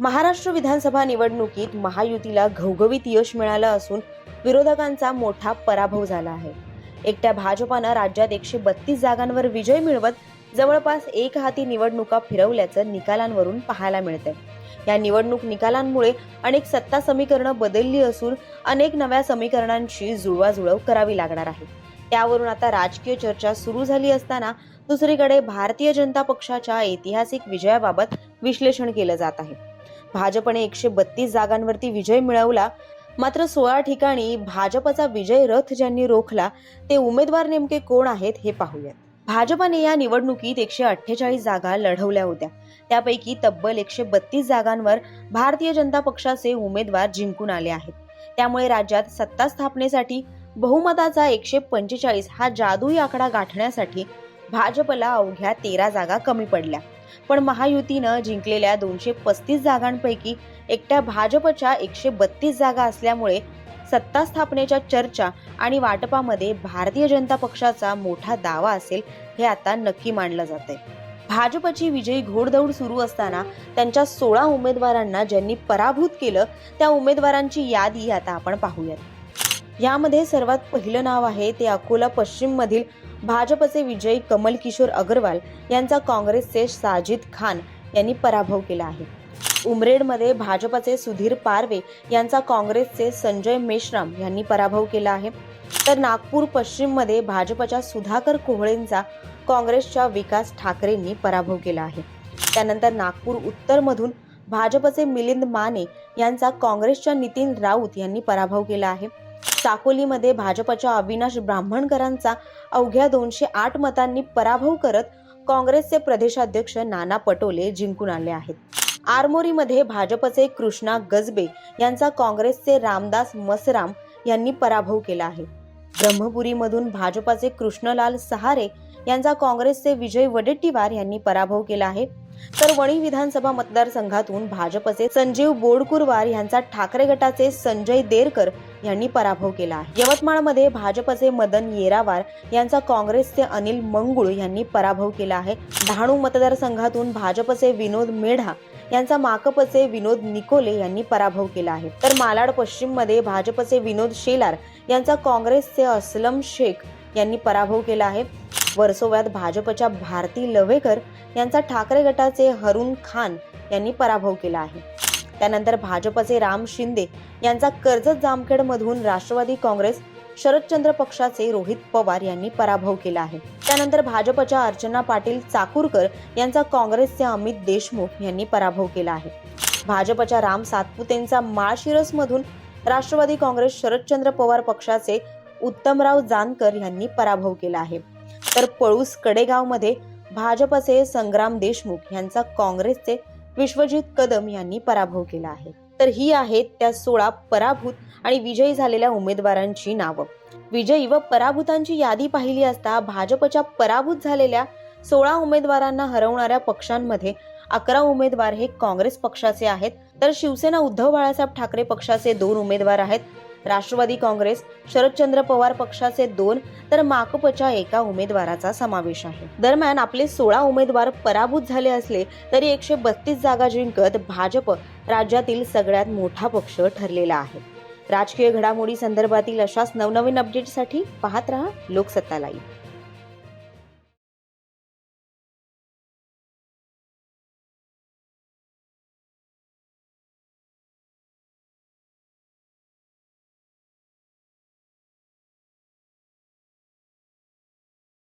महाराष्ट्र विधानसभा निवडणुकीत महायुतीला घवघवीत यश मिळालं असून विरोधकांचा मोठा पराभव झाला आहे. एकट्या भाजपानं राज्यात एकशे बत्तीस जागांवर विजय मिळवत जवळपास एक हाती निवडणुका फिरवल्याचं निकालांवरून पाहायला मिळतंय. या निवडणूक निकालांमुळे अनेक सत्ता समीकरणं बदलली असून अनेक नव्या समीकरणांची जुळवाजुळव करावी लागणार आहे. त्यावरून आता राजकीय चर्चा सुरू झाली असताना दुसरीकडे भारतीय जनता पक्षाच्या ऐतिहासिक विजयाबाबत विश्लेषण केलं जात आहे. भाजपने एकशे बत्तीस जागांवरती विजय मिळवला. मात्र सोळा ठिकाणी भाजपचा विजय रथ ज्यांनी रोखला ते उमेदवार नेमके कोण आहेत हे पाहूयात. भाजपने या निवडणुकीत एकशे अठ्ठेचाळीस जागा लढवल्या होत्या. त्यापैकी तब्बल एकशे बत्तीस जागांवर भारतीय जनता पक्षाचे उमेदवार जिंकून आले आहेत. त्यामुळे राज्यात सत्ता स्थापनेसाठी बहुमताचा एकशे पंचेचाळीस हा जादुई आकडा गाठण्यासाठी भाजपला अवघ्या तेरा जागा कमी पडल्या. पण महायुतीनं जिंकलेल्या दोनशे पस्तीस जागांपैकी एकट्या भाजपच्या एकशे बत्तीस जागा असल्यामुळे सत्ता स्थापनेच्या चर्चा आणि वाटपामध्ये भारतीय जनता पक्षाचा मोठा दावा असेल हे आता नक्की मानलं जाते भाजपची विजयी घोडदौड सुरू असताना त्यांच्या सोळा उमेदवारांना ज्यांनी पराभूत केलं त्या उमेदवारांची यादी आता आपण पाहूयात. यामध्ये सर्वात पहिलं नाव आहे ते अकोला पश्चिम मधील भाजपचे विजयी कमल किशोर अग्रवाल यांचा काँग्रेसचे साजिद खान यांनी पराभव केला आहे. उमरेडमध्ये भाजपचे सुधीर पारवे यांचा काँग्रेसचे संजय मेश्राम यांनी पराभव केला आहे. तर नागपूर पश्चिममध्ये भाजपच्या सुधाकर कोहळेंचा काँग्रेसच्या विकास ठाकरेंनी पराभव केला आहे. त्यानंतर नागपूर उत्तरमधून भाजपचे मिलिंद माने यांचा काँग्रेसच्या नितीन राऊत यांनी पराभव केला आहे. साकोलीमध्ये भाजपच्या अविनाश ब्राह्मणकरांचा अवघ्या दोनशे आठ मतांनी पराभव करत काँग्रेसचे प्रदेशाध्यक्ष नाना पटोले जिंकून आले आहेत. आरमोरीमध्ये भाजपचे कृष्णा गजबे यांचा काँग्रेसचे रामदास मसराम यांनी पराभव केला आहे. ब्रह्मपुरीमधून भाजपाचे कृष्णलाल सहारे यांचा काँग्रेसचे विजय वडेट्टीवार यांनी पराभव केला आहे. तर वणी विधानसभा मतदारसंघातून भाजपचे संजीव बोडकुरवार यांचा ठाकरे गटाचे संजय देरकर यांनी पराभव केला. आहे यवतमाळमध्ये भाजपचे मदन येरावार यांचा काँग्रेसचे अनिल मंगुळ यांनी पराभव केला आहे. डहाणू मतदारसंघातून भाजपचे विनोद मेढा यांचा माकपचे विनोद निकोले यांनी पराभव केला आहे. तर मालाड पश्चिममध्ये भाजपचे विनोद शेलार यांचा काँग्रेसचे असलम शेख यांनी पराभव केला आहे. वर्सोव्यात भाजपच्या भारती लवेकर यांचा ठाकरे गटाचे हरुण खान यांनी पराभव केला आहे. त्यानंतर भाजपचे राम शिंदे यांचा कर्जत जामखेडमधून राष्ट्रवादी काँग्रेस शरदचंद्र पक्षाचे रोहित पवार यांनी पराभव केला आहे. त्यानंतर भाजपच्या अर्चना पाटील चाकूरकर यांचा काँग्रेसचे अमित देशमुख यांनी पराभव केला आहे. भाजपच्या राम सातपुतेंचा माळशिरसमधून राष्ट्रवादी काँग्रेस शरदचंद्र पवार पक्षाचे उत्तमराव जानकर यांनी पराभव केला आहे. तर पळूस कडेगावमध्ये भाजपचे संग्राम देशमुख यांचा काँग्रेसचे विश्वजित कदम यांनी पराभव केला आहे. तर ही आहेत त्या सोळा पराभूत आणि विजयी झालेल्या उमेदवारांची नावं. विजयी व पराभूतांची यादी पाहिली असता भाजपच्या पराभूत झालेल्या सोळा उमेदवारांना हरवणाऱ्या पक्षांमध्ये अकरा उमेदवार हे काँग्रेस पक्षाचे आहेत. तर शिवसेना उद्धव बाळासाहेब ठाकरे पक्षाचे दोन उमेदवार आहेत. राष्ट्रवादी काँग्रेस शरदचंद्र पवार पक्षाचे दोन तर माकपच्या एका उमेदवाराचा समावेश आहे. दरम्यान आपले सोळा उमेदवार पराभूत झाले असले तरी एकशे बत्तीस जागा जिंकत भाजप राज्यातील सगळ्यात मोठा पक्ष ठरलेला आहे. राजकीय घडामोडी संदर्भातील अशाच नवनवीन अपडेटसाठी पाहत रहा लोकसत्ता लाईव्ह